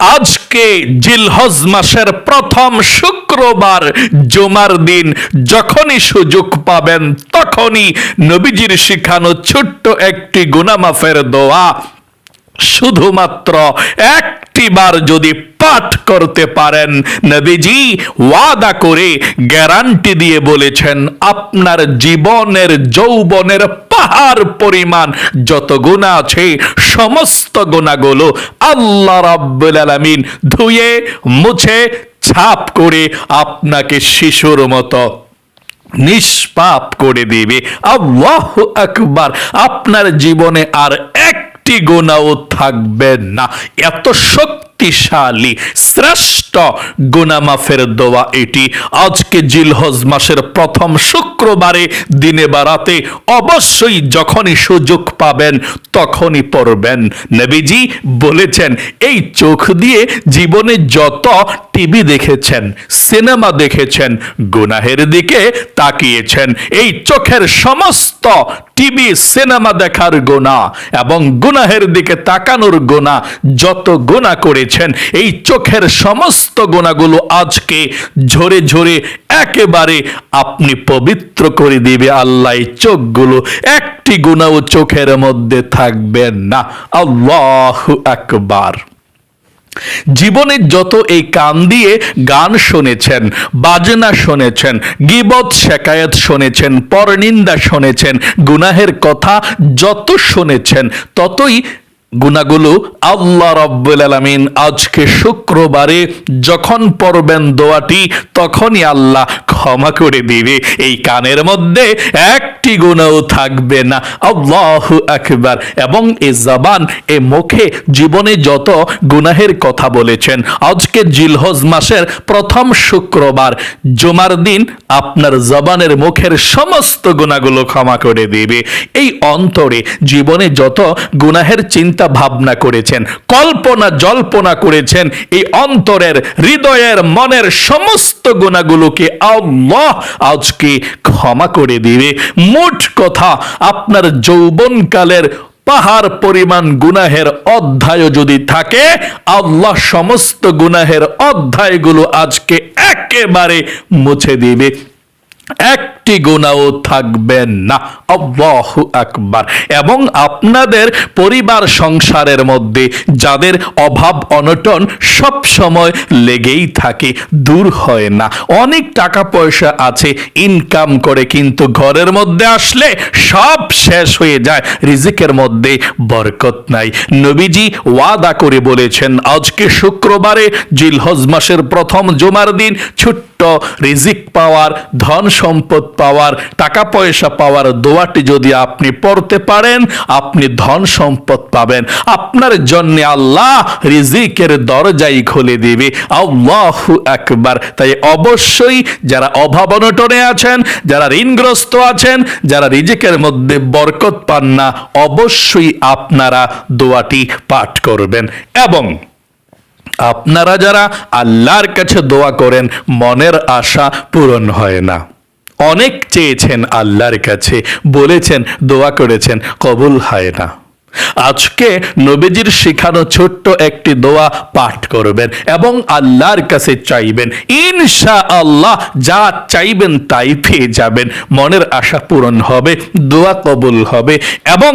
আজকে জিলহজ মাসের প্রথম শুক্রবার জুমার দিন, যখনই সুযোগ পাবেন তখনই নবীজির শিখানো ছোট্ট একটি গুনামাফের দোয়া শুধুমাত্র একটি বার যদি পাঠ করতে পারেন, নবীজি ওয়াদা করে গ্যারান্টি দিয়ে বলেছেন, আপনার জীবনের যৌবনের পাহাড় পরিমাণ যত গুণা আছে, সমস্ত গুণাগুলো আল্লাহ রাব্বুল আলামিন ধুয়ে, মুছে, ছাপ করে আপনাকে শিশুর মতো নিষ্পাপ করে দিবে। আল্লাহ আকবার। আপনার জীবনে আর একটি গোনাও থাকবে না। এত শক্তিশালী, শ্রেষ্ঠ গুনামাফের দোয়া এটি। আজকে জিলহজ মাসের প্রথম শুক্রবারে, দিনে বা রাতে অবশ্যই যখনই সুযোগ পাবেন, তখনই পড়বেন। নবীজি বলেছেন, এই চোখ দিয়ে জীবনে যত টিভি দেখেছেন, সিনেমা দেখেছেন, গুনাহের দিকে তাকিয়েছেন, এই চোখের সমস্ত টিভি, সিনেমা দেখার গোনা এবং গুনাহের দিকে তাকানোর গোনা, যত গোনা করেছেন, এই চোখের সমস্ত গোনাগুলো আজকে ঝরে ঝরে একেবারে আপনি পবিত্র করে দিবে আল্লাহ চোখগুলো একটি গুণাও চোখের মধ্যে থাকবে না। আল্লাহ আকবার। জীবনে যত এই কান দিয়ে গান শুনেছেন, বাজনা শুনেছেন, গিবত শেকায়ত শুনেছেন, পরনিন্দা শুনেছেন, গুনাহের কথা যত শুনেছেন, ততই গুনাগুলো আল্লাহ রব্বুল আলামিন আজকে শুক্রবারে যখন পড়বেন দোয়াটি, তখনই আল্লাহ ক্ষমা করে দিবে। এই কানের মধ্যে একটি গুণাও থাকবে না। আল্লাহু আকবার। এবং এ জবান, এ মুখে জীবনে যত গুনাহের কথা বলেছেন, আজকে জিলহজ মাসের প্রথম শুক্রবার, জুমার দিন আপনার জবানের মুখের সমস্ত গুণাগুলো ক্ষমা করে দিবে। এই অন্তরে জীবনে যত গুনাহের চিন্তা ভাবনা করেছেন, কল্পনা জল্পনা করেছেন, এই অন্তরের, হৃদয়ের, মনের সমস্ত গুণাগুলোকে আল্লাহ আজকে ক্ষমা করে দিবে। মোট কথা, আপনার যৌবনকালের পাহাড় পরিমাণ গুনাহের অধ্যায় যদি থাকে, আল্লাহ সমস্ত গুনাহের অধ্যায়গুলো আজকে একেবারে মুছে দিবে। একটি গুণাও থাকবেন না। আল্লাহু আকবার। এবং আপনাদের পরিবার সংসারের মধ্যে যাদের অভাব অনটন সব সময় লেগেই থাকে, দূর হয় না। অনেক টাকা পয়সা আছে ইনকাম করে কিন্তু ঘরের মধ্যে আসলে সব শেষ হয়ে যায়, রিজিকের মধ্যে বরকত নাই। নবীজি ওয়াদা করে বলেছেন, আজকে শুক্রবারে জিলহজ মাসের প্রথম জুমার দিন ছোট্ট রিজিক পাওয়ার, ধন সম্পদ পাওয়ার, টাকা পয়সা পাওয়ার দোয়াটি যদি আপনি পড়তে পারেন, আপনি ধন সম্পদ পাবেন। আপনার জন্য আল্লাহ রিজিকের দরজাই খুলে দিবে। আল্লাহু আকবার। তাই অবশ্যই যারা অভাব অনটনে আছেন, যারা ঋণগ্রস্ত আছেন, যারা রিজিকের মধ্যে বরকত পান না, অবশ্যই আপনারা দোয়াটি পাঠ করবেন এবং আপনারা যারা আল্লাহর কাছে দোয়া করেন, মনের আশা পূরণ হয় না। অনেক চেয়েছেন আল্লাহর কাছে, বলেছেন, দোয়া করেছেন, কবুল হয় না। আজকে নবীজির শেখানো ছোট্ট একটি দোয়া পাঠ করবেন এবং আল্লাহর কাছে চাইবেন। ইনশা আল্লাহ যা চাইবেন তাই পেয়ে যাবেন। মনের আশা পূরণ হবে, দোয়া কবুল হবে এবং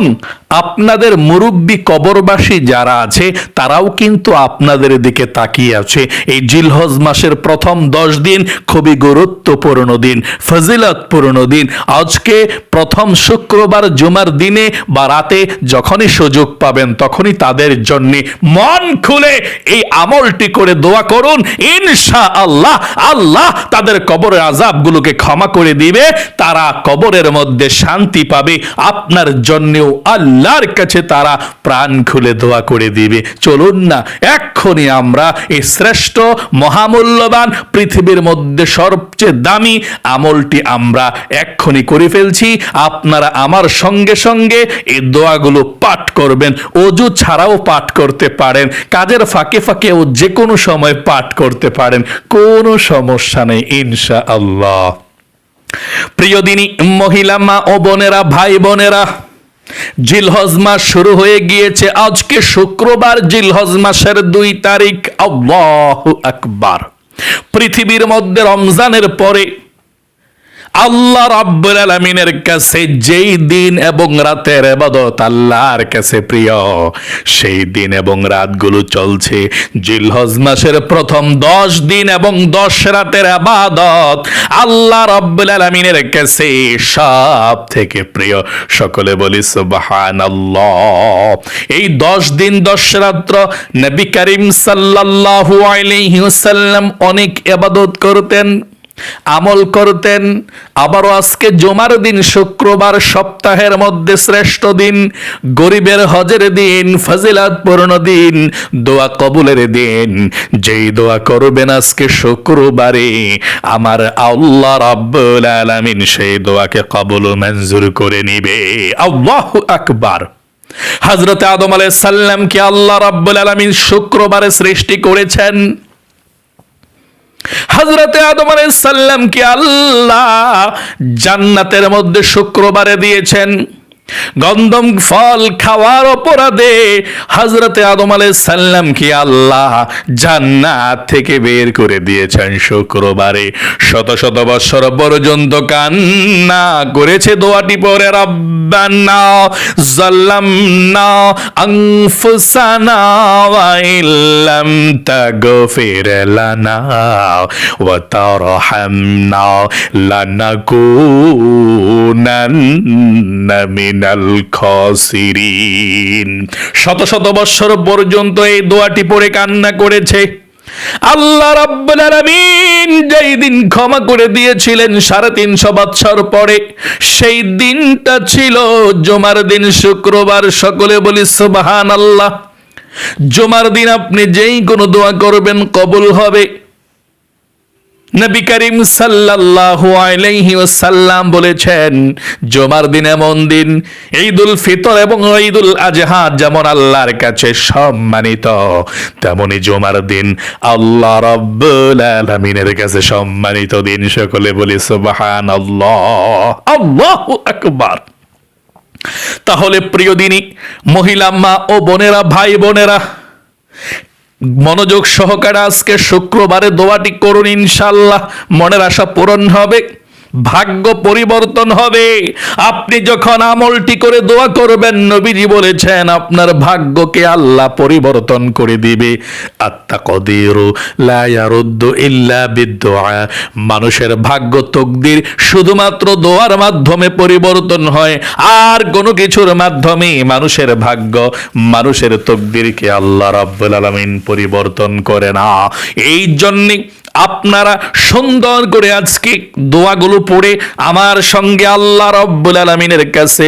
আপনাদের মুরব্বী কবরবাসী যারা আছে, তারাও কিন্তু আপনাদের দিকে তাকিয়ে আছে। এই জিলহজ মাসের প্রথম দশ দিন খুবই গুরুত্বপূর্ণ দিন, ফজিলতপূর্ণ দিন। আজকে প্রথম শুক্রবার জুমার দিনে বা রাতে যখনই সুযোগ পাবেন, তখনই তাদের জন্য মন খুলে এই আমলটি করে দোয়া করুন। ইনশা আল্লাহ আল্লাহ তাদের কবরের আজাবগুলোকে ক্ষমা করে দিবে, তারা কবরের মধ্যে শান্তি পাবে, আপনার জন্যও আল্লাহর কাছে তারা প্রাণ খুলে দোয়া করে দিবে। চলুন না, এক্ষুনি আমরা এই শ্রেষ্ঠ মহামূল্যবান পৃথিবীর মধ্যে সবচেয়ে দামি আমলটি আমরা এক্ষুনি করে ফেলছি। আপনারা আমার সঙ্গে সঙ্গে এই দোয়াগুলো পাঠ করবেন, অজু ছাড়াও পাঠ করতে পারেন, কাজের ফাঁকে ফাঁকেও যে কোনো সময় পাঠ করতে পারেন, কোনো সমস্যা নেই ইনশা আল্লাহ প্রিয় দিনী, মহিলা মা ও বোনেরা, ভাই বোনেরা, জিলহজ মাস শুরু হয়ে গিয়েছে, আজকে শুক্রবার জিলহজ মাসের দুই তারিখ, আল্লাহু আকবার। পৃথিবীর মধ্যে রমজানের পরে আল্লাহ রাব্বুল আলামিনের কাছে যেই দিন এবং রাতের ইবাদত আল্লাহর কাছে প্রিয়, সেই দিন এবং রাতগুলো চলছে। জিলহজ মাসের প্রথম দশ দিন এবং দশ রাতের আবাদত আল্লাহ রাব্বুল আলামিনের কাছে সব থেকে প্রিয়। সকলে বলি, সুবহানাল্লাহ। এই দশ দিন, দশ রাত্র নবী করিম সাল্লাল্লাহু আলাইহি ওয়াসাল্লাম অনেক ইবাদত করতেন। আমল করতেন। আবারও আজকে জমার দিন, শুক্রবার সপ্তাহের মধ্যে শ্রেষ্ঠ দিন, গরিবের হজের দিন ফজিলাত পূর্ণ দিন, দোয়া কবুলের দিন। যেই দোয়া করবেন আজকে শুক্রবারে, আমার আল্লাহ রাব্বুল আলামিন সেই দোয়াকে কবুল মঞ্জুর করে নিবে। আল্লাহু আকবার। হযরত আদম আলাইহিস সালামকে আল্লাহ রাব্বুল আলামিন শুক্রবারে সৃষ্টি করেছেন। হজরতে আদম সাল্লামকে আল্লাহ জান্নাতের মধ্যে শুক্রবারে দিয়েছেন? গন্ধম ফল খাওয়ার অপরাধে হজরতে আদম সাল্লাম কি আল্লাহ জান্নাত থেকে বের করে দিয়েছেন শুক্রবারে? শত শত বৎসর পর্যন্ত কান্না করেছে দোয়াটি পরে রব্বানা জাল্লামনা আনফুসানা ওয়া ইল্লাম তাগফির লানা ওয়া তারহামনা লানাকুনান্না শত শত বৎসর পর্যন্ত এই দোয়াটি পড়ে কান্না করেছে। আল্লাহ রাব্বুল যেই দিন ক্ষমা করে দিয়েছিলেন সাড়ে তিনশো বৎসর পরে, সেই দিনটা ছিল জমার দিন শুক্রবার। সকলে বলি সুবাহান আল্লাহ জমার দিন আপনি যেই কোনো দোয়া করবেন কবুল হবে। নবী করিম সাল্লাল্লাহু আলাইহি ওয়াসাল্লাম বলেছেন, জমার দিন এমন দিন, ঈদুল ফিতর এবং ঈদুল আজহা যেমন আল্লাহর কাছে সম্মানিত, তেমনি জুমার দিন আল্লাহ রাব্বুল আলামিনের কাছে সম্মানিত দিন। সকলে বলি, সুবহানাল্লাহ, আল্লাহু আকবার। তাহলে প্রিয় দিনী, মহিলা মা ও বোনেরা, ভাই বোনেরা মনোযোগ সহকারে আজকে শুক্রবারে দোয়াটি করুন ইনশাল্লাহ মনের আশা পূরণ হবে। ভাগ্য পরিবর্তন হবে। আপনি যখন আমলটি করে দোয়া করবেন, নবীজি বলেছেন, আপনার ভাগ্যকে আল্লাহ পরিবর্তন করে দিবে। আত্মা কদিরু ইল্লা বিদ্দোয়া মানুষের ভাগ্য তকদির শুধুমাত্র দোয়ার মাধ্যমে পরিবর্তন হয়, আর কোনো কিছুর মাধ্যমে মানুষের ভাগ্য, মানুষের তকদিরকে আল্লাহ রাব্বুল আলামিন পরিবর্তন করে না। এই জন্যে আপনারা সুন্দর করে আজকে দোয়াগুলো পড়ে আমার সঙ্গে আল্লাহ রব্বুল আলমিনের কাছে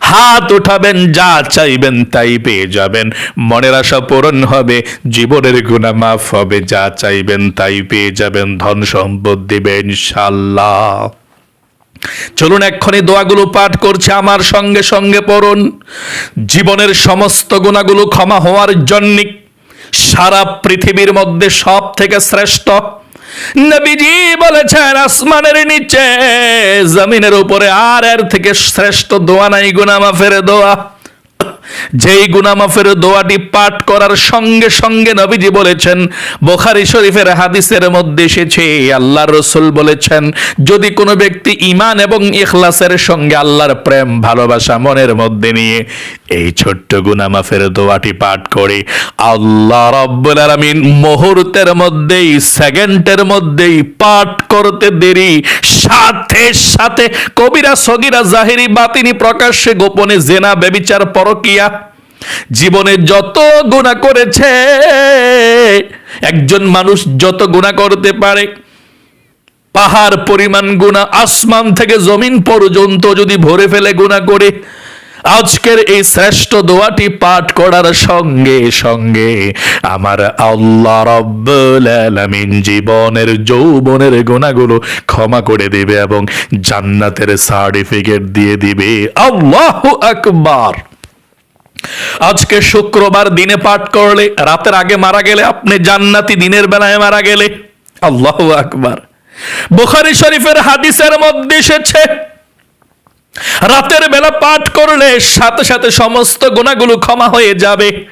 হাত উঠাবেন, যা চাইবেন তাই পেয়ে যাবেন। মনের আশা পূরণ হবে, জীবনের গুণা মাফ হবে, যা চাইবেন তাই পেয়ে যাবেন, ধন সম্পদ দিবে ইনশাল্লাহ চলুন এক্ষণে দোয়াগুলো পাঠ করছে, আমার সঙ্গে সঙ্গে পড়ুন। জীবনের সমস্ত গুণাগুলো ক্ষমা হওয়ার জন্যে সারা পৃথিবীর মধ্যে সব থেকে শ্রেষ্ঠ। নবীজি বলেছেন, আসমানের নিচে, জমিনের উপরে, আর এর থেকে শ্রেষ্ঠ দোয়া নাই গুনামা ফেরে দোয়া। যেই গুনামাফের দোয়াটি পাঠ করার সঙ্গে সঙ্গে নবীজি বলেছেন, বোখারি শরীফের হাদিসের মধ্যে এসেছে আল্লাহ রসুল বলেছেন, যদি কোনো ব্যক্তি ইমান এবং ইখলাসের সঙ্গে আল্লাহর প্রেম, ভালোবাসা, মনের মধ্যে নিয়ে এই ছোট্ট গুনামাফের দোয়াটি পাঠ করে, আল্লাহ রব্বুল আলামিন মুহূর্তের মধ্যেই, সেকেন্ডের মধ্যেই পাঠ করতে দেরি, সাথে সাথে কবিরা, সগিরা, জাহিরি, বাতিনি প্রকাশ্যে গোপনে জেনা বেবিচার পরকিয়া জীবনে যত গুণা করেছে, একজন মানুষ যত গুণা করতে পারে, পাহাড়, পরিমাণ গুণা আসমান থেকে জমিন পর্যন্ত যদি ভরে ফেলে গুণা করে, আজকের এই শ্রেষ্ঠ দোয়াটি পাঠ করার সঙ্গে সঙ্গে আমার আল্লাহ আলামিন জীবনের, যৌবনের গুণাগুলো ক্ষমা করে দিবে এবং জান্নাতের সার্টিফিকেট দিয়ে দিবে। আল্লাহু আকবার! আজকে শুক্রবার দিনে পাঠ করলে, রাতের আগে মারা গেলে, আপনি জান্নাতি দিনের বেলায় মারা গেলে। আল্লাহ আকবার। বুখারি শরীফের হাদিসের মধ্যে এসেছে, রাতের বেলা পাঠ করলে সাথে সাথে সমস্ত গুণাগুলো ক্ষমা হয়ে যাবে।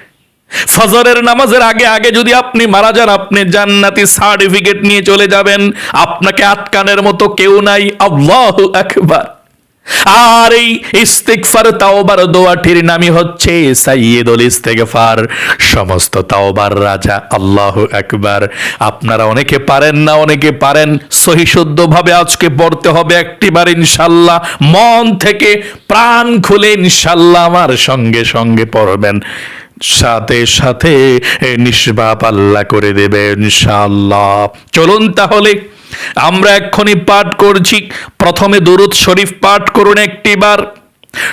ফজরের নামাজের আগে আগে যদি আপনি মারা যান, আপনি জান্নাতি সার্টিফিকেট নিয়ে চলে যাবেন। আপনাকে আটকানের মতো কেউ নাই। আল্লাহু আকবার। আর এই ইস্তিগফার, তাওবার দোয়াটির নামই হচ্ছে সাইয়্যিদুল ইস্তিগফার। সমস্ত তাওবার রাজা, আল্লাহু আকবার। আপনারা অনেকে পারেন না, অনেকে পারেন। সহি শুদ্ধভাবে আজকে পড়তে হবে একটিবার ইনশাল্লাহ। মন থেকে প্রাণ খুলে ইনশাল্লাহ আমার সঙ্গে সঙ্গে পড়বেন। সাথে সাথে নিষ্পাপ আল্লাহ করে দেবে ইনশাআল্লাহ চলুন তাহলে আমরা এক্ষুনি পাঠ করছি। প্রথমে দুরুদ শরীফ পাঠ করুন একটিবার।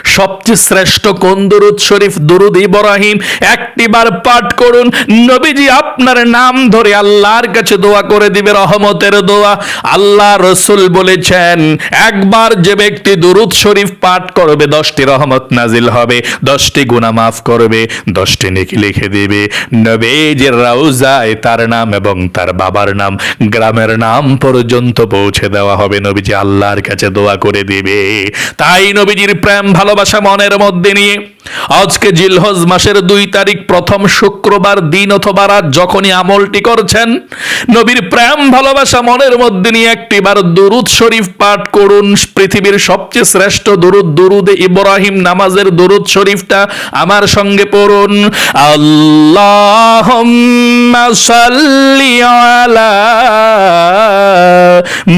সবচেয়ে শ্রেষ্ঠ কোন দুরুদ শরীফ? দুরুদ ইব্রাহিম। একটিবার পাঠ করুন। নবীজি আপনার নাম ধরে আল্লাহর কাছে দোয়া করে দিবে, রহমতের দোয়া। আল্লাহ রসুল বলেছেন, একবার যে ব্যক্তি দুরুদ শরীফ পাঠ করবে, দশটি রহমত নাজিল হবে, দশটি গুনাহ মাফ করবে, দশটি নেকি লিখে দিবে। নবীজির রাউজায় তার নাম এবং তার বাবার নাম, গ্রামের নাম পর্যন্ত পৌঁছে দেওয়া হবে। নবীজি আল্লাহর কাছে দোয়া করে দিবে। তাই নবীজির প্রেম ভালোবাসা মনের মধ্যে নিয়ে। আজকে জিলহজ মাসের দুই তারিখ, প্রথম শুক্রবার দিন অথবা রাত যখনই আমলটি করছেন, নবীর প্রেম, ভালোবাসা মনের মধ্যে নিয়ে একটিবার দুরুদ শরীফ পাঠ করুন। পৃথিবীর সবচেয়ে শ্রেষ্ঠ দুরুদ, দুরুদে ইব্রাহিম নামাজের দুরুদ শরীফটা আমার সঙ্গে পড়ুন। আল্লাহ সাল্লি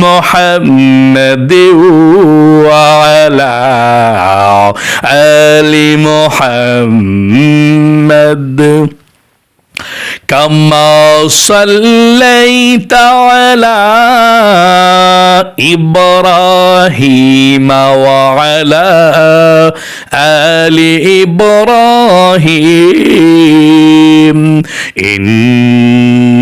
মোহাম্মদ আলা آل محمد. كما صليت على إبراهيم وعلى آل إبراهيم.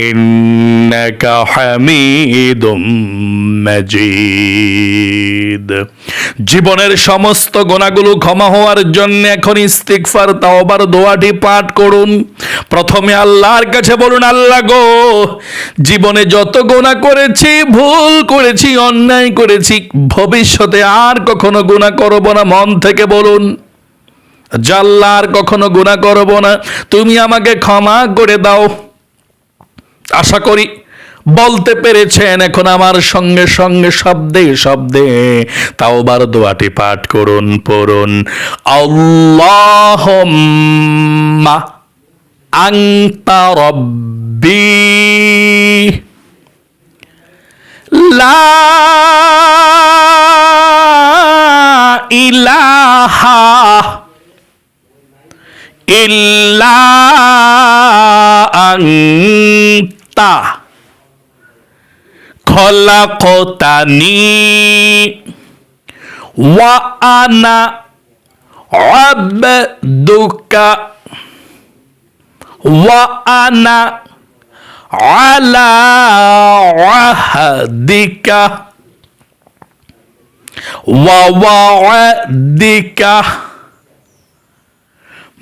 إنك حميد مجيد জীবনের সমস্ত গোনাগুলো ক্ষমা হওয়ার জন্য এখন ইস্তিগফার তাওবার দোয়াটি পাঠ করুন প্রথমে আল্লাহর কাছে বলুন আল্লাহ গো জীবনে যত গোনা করেছি ভুল করেছি অন্যায় করেছি ভবিষ্যতে আর কখনো গুনাহ করব না মন থেকে বলুন জাল্লার কখনো গুনাহ করব না। তুমি আমাকে ক্ষমা করে দাও। আশা করি বলতে পেরেছেন এখন আমার সঙ্গে সঙ্গে শব্দে শব্দে তাওবার দোয়াটি পাঠ করুন, পড়ুন। আল্লাহুম্মা আনতা রব্বি লা ইলাহা ইল্লা আনতা خلقتني وأنا عبدك وأنا على عهدك ووعدك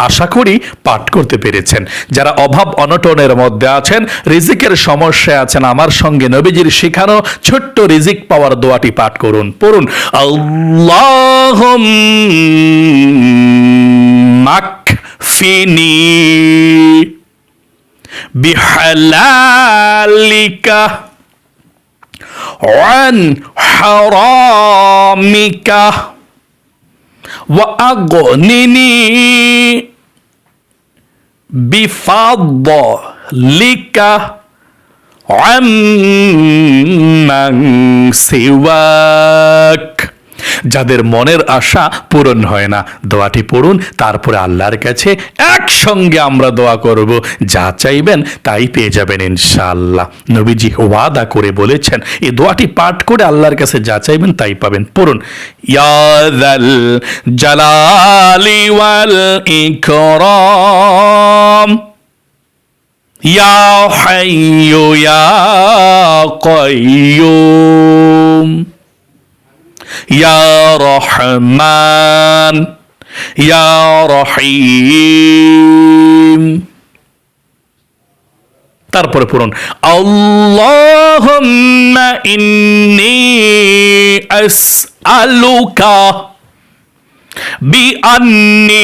আশা করি পাঠ করতে পেরেছেন যারা অভাব অনটনের মধ্যে আছেন রিজিকের সমস্যায় আছেন আমার সঙ্গে নবীজির শেখানো ছোট্ট রিজিক পাওয়ার দোয়াটি পাঠ করুন পড়ুন আল্লাহ মাকফিনি বিহালালিকা عن حرامك وأغنني بفضلك عمن سواك. যাদের মনের আশা পূরণ হয় না, দোয়াটি পড়ুন, তারপরে আল্লাহর কাছে একসঙ্গে আমরা দোয়া করব। যা চাইবেন তাই পেয়ে যাবেন ইনশাআল্লাহ। নবীজি ওয়াদা করে বলেছেন, এই দোয়াটি পাঠ করে আল্লাহর কাছে যা চাইবেন তাই পাবেন। পড়ুন ইয়াদাল জালালি ওয়াল ইকরাম, ইয়া হাইয়ু ইয়া কাইয়ুম। ইয়া রহমান ইয়া রহিম তারপরে পড়ুন আল্লাহুম্মা ইন্নি আসআলুকা بأني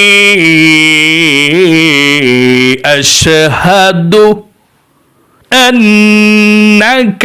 أشهد أنك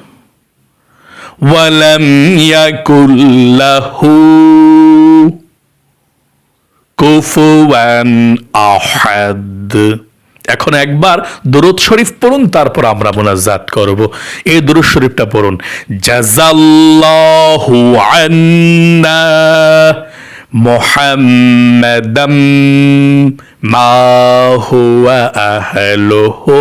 ওয়ালাম له كفوا আহাদ এখন একবার দরুদ শরীফ পড়ুন, তারপর আমরা মোনাজাত করব। এই দরুদ শরীফটা পড়ুন। জাযাল্লাহু আন্না মুহাম্মাদাম মা হুয়া আহলুহু।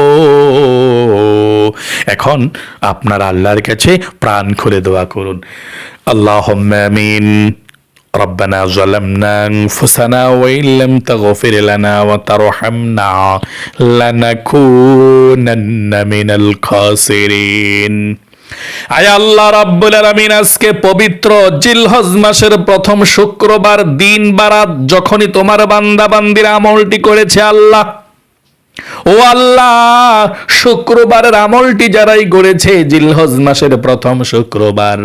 এখন আপনার আল্লাহর কাছে প্রাণ খুলে দোয়া করুন আল্লাহুম্মা আমিন ربنا ظلمنا أنفسنا وإن لم تغفر لنا وترحمنا لنكونن من الخاسرين আয় আল্লাহ রাব্বুল আলামিন আজকে পবিত্র জিলহজ মাসের প্রথম শুক্রবার দিন বারাত যখনই তোমার বান্দা বান্দির আমলটি করেছে আল্লাহ ও আল্লাহ, শুক্রবারের আমলটি যারাই গড়েছে জিলহজ মাসের প্রথম শুক্রবার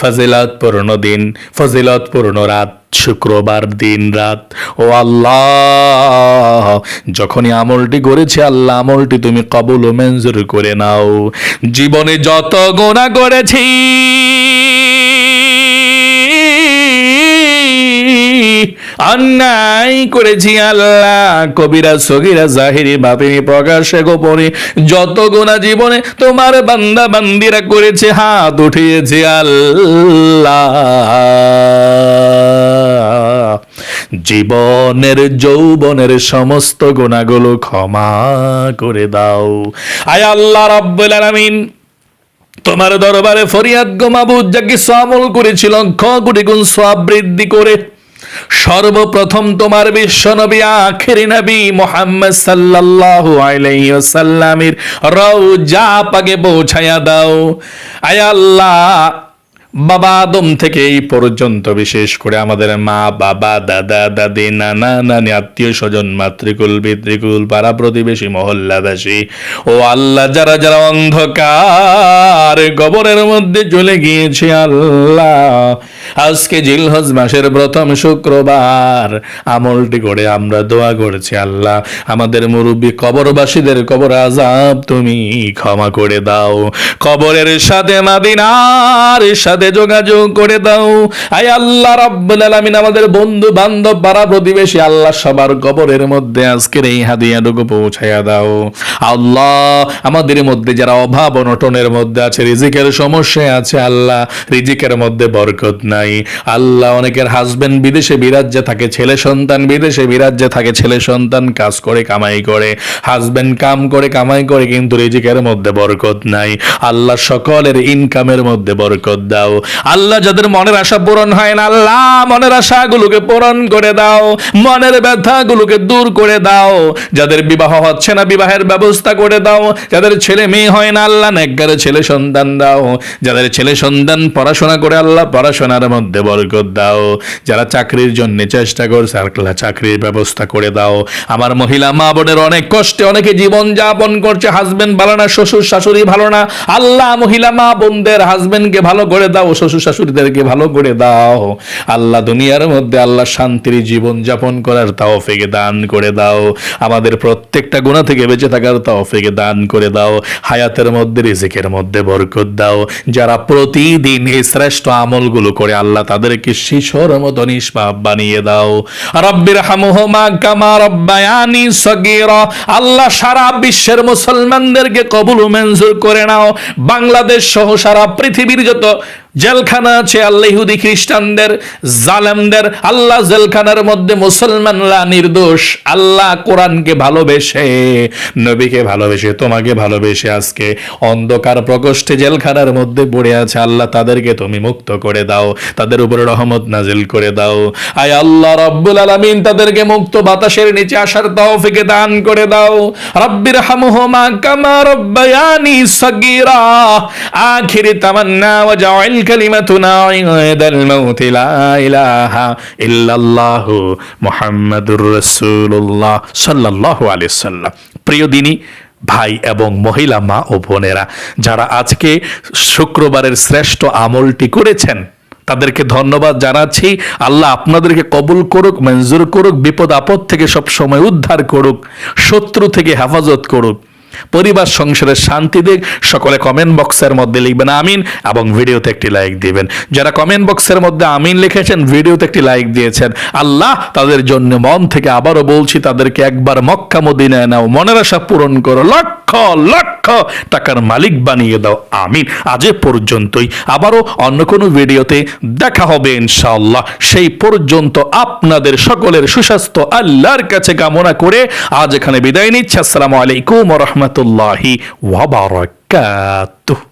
ফজিলত পূর্ণ দিন ফজিলত পূর্ণ রাত, শুক্রবার দিন রাত। ও আল্লাহ, যখনই আমলটি গড়েছে আল্লাহ, আমলটি তুমি কবুল ও মঞ্জুর করে নাও। জীবনে যত গোনা করেছি অন্যায় করেছি আল্লাহ, কবিরা, সগিরা, জাহিরি, বাতিনি, প্রকাশে, গোপনে। যত গোনা জীবনে তোমার বান্দা বান্দিরা করেছে, হাত উঠিয়েছে আল্লাহ। জীবনের, যৌবনের সমস্ত গোনাগুলো ক্ষমা করে দাও। আয় আল্লাহ রাব্বুল আলামিন, তোমার দরবারে ফরিয়াদ গো মাবুদ যা কিছু আমল করেছিল লক্ষ কোটি গুণ সব বৃদ্ধি করে। সর্বপ্রথম তোমার বিশ্ব নবী আখেরি নবী মোহাম্মদ সাল্লাল্লাহু আলাইহি ওয়াসাল্লামের রওজা পাগে পৌঁছায়া দাও। আয় আল্লাহ বাবা আদম থেকে এই পর্যন্ত, বিশেষ করে আমাদের মা, বাবা, দাদা, দাদি, নানা, নানি, আত্মীয় স্বজন, মাতৃকুল, পিতৃকুল, পাড়া প্রতিবেশী, মহল্লাবাসী ও আল্লাহ, যারা যারা অন্ধকার কবরের মধ্যে চলে গিয়েছে আল্লাহ। আজকে জিলহজ মাসের প্রথম শুক্রবার, আমলটি করে আমরা দোয়া করেছি আল্লাহ, আমাদের মুরব্বী কবরবাসীদের কবর আজাব তুমি ক্ষমা করে দাও। কবরের সাথে মাদিনার সাথে সাথে যোগাযোগ করে দাও। আয় আল্লাহ রাব্বুল আলামিন আমাদের বন্ধু বান্ধব পাড়া প্রতিবেশী, আল্লাহ সবার কবরের মধ্যে আজকের এই হাদিয়াটুকু পৌঁছায়া দাও। আল্লাহ আমাদের মধ্যে যারা অভাব অনটনের মধ্যে আছে, রিজিকের সমস্যা আছে, আল্লাহ রিজিকের মধ্যে বরকত নাই। আল্লাহ অনেকের হাজবেন্ড বিদেশে বিরাজ্যে থাকে, ছেলে সন্তান বিদেশে বিরাজ্যে থাকে, ছেলে সন্তান কাজ করে, কামাই করে হাজবেন্ড কাম করে, কামাই করে, কিন্তু রিজিকের মধ্যে বরকত নাই। আল্লাহ সকলের ইনকামের মধ্যে বরকত দাও। আল্লাহ যাদের মনের আশা পূরণ হয় না, আল্লাহ মনের আশাগুলোকে পূরণ করে দাও। মনের ব্যথাগুলোকে দূর করে দাও। যাদের বিবাহ হচ্ছে না, বিবাহের ব্যবস্থা করে দাও। যাদের ছেলে মেয়ে হয় না, আল্লাহ নেককারে ছেলে সন্তান দাও। যাদের ছেলে সন্তান পড়াশোনা করে, আল্লাহ পড়াশোনার মধ্যে বরকত দাও। যারা চাকরির জন্য চেষ্টা করছে, আল্লাহ চাকরির ব্যবস্থা করে দাও। আমার মহিলা, মা বোনের অনেক কষ্টে, অনেকে জীবন যাপন করছে হাজবেন্ড ভালো না, শ্বশুর শাশুড়ি ভালো না। আল্লাহ মহিলা, মা বোনদের হাজবেন্ডকে ভালো করে দাও। শ্বশুর শাশুড়িদেরকে ভালো করে দাও। আল্লাহ দুনিয়ার মধ্যে আল্লাহ শান্তির জীবন যাপন করার তাও ফেকে দান করে দাও। আমাদের প্রত্যেকটা গুণা থেকে বেঁচে থাকার তাও ফেকে দান করে দাও। হায়াতের মধ্যে, রিজিকের মধ্যে বরকত দাও। যারা প্রতিদিন এই শ্রেষ্ঠ আমলগুলো করে, আল্লাহ তাদেরকে শিশোর মতো নিষ্পাপ বানিয়ে দাও। রব্বির হামুহমা কামা রব্বায়ানি সগীরা। আল্লাহ সারা বিশ্বের মুসলমানদেরকে কবুল মঞ্জুর করে নাও। বাংলাদেশ সহ সারা পৃথিবীর যত জেলখানা আছে আল্লাহ ইহুদি খ্রিস্টানদের, জালেমদের, আল্লাহ জেলখানার মধ্যে মুসলমানরা নির্দোষ। আল্লাহ কোরআনকে ভালোবেসে, নবীকে ভালোবেসে, তোমাকে ভালোবেসে আজকে অন্ধকার প্রকোষ্ঠে জেলখানার মধ্যে পড়ে আছে। আল্লাহ তাদেরকে তুমি মুক্ত করে দাও, তাদের উপরে রহমত নাজিল করে দাও। আয় আল্লাহ রব্বুল আলামিন, তাদেরকে মুক্ত বাতাসের নিচে আসার তৌফিকে দান করে দাও। রব্বির হামহুমা কামা রব্বায়ানি সগীরা। আখিরি তামান্না ওয়াজআল কালিমাতুনা ইনদাল মাউত লা ইলাহা প্রিয় ভাই এবং মহিলা, মা ও বোনেরা, যারা আজকে শুক্রবারের শ্রেষ্ঠ আমলটি করেছেন, তাদেরকে ধন্যবাদ জানাচ্ছি। আল্লাহ আপনাদেরকে কবুল করুক, মঞ্জুর করুক, বিপদ আপদ থেকে সব সময় উদ্ধার করুক, শত্রু থেকে হেফাজত করুক। পরিবার, সংসারের শান্তি দিক। সকলে কমেন্ট বক্সের মধ্যে লিখবেন আমিন এবং ভিডিওতে একটি লাইক দিবেন। যারা কমেন্ট বক্সের মধ্যে আমিন লিখেছেন, ভিডিওতে একটি লাইক দিয়েছেন। আল্লাহ তাদের জন্য মন থেকে আবারও বলছি, তাদেরকে একবার মক্কা, মদিনায় নাও। মনের আশা পূরণ করো। লক্ষ লক্ষ টাকার মালিক বানিয়ে দাও। আমিন। আজ পর্যন্তই। আবারও অন্য কোনো ভিডিওতে দেখা হবে ইনশাআল্লাহ। সেই পর্যন্ত আপনাদের সকলের সুস্বাস্থ্য আল্লাহর কাছে কামনা করে আজ এখানে বিদায় নিচ্ছি। আসসালামু আলাইকুম الله وبركاته.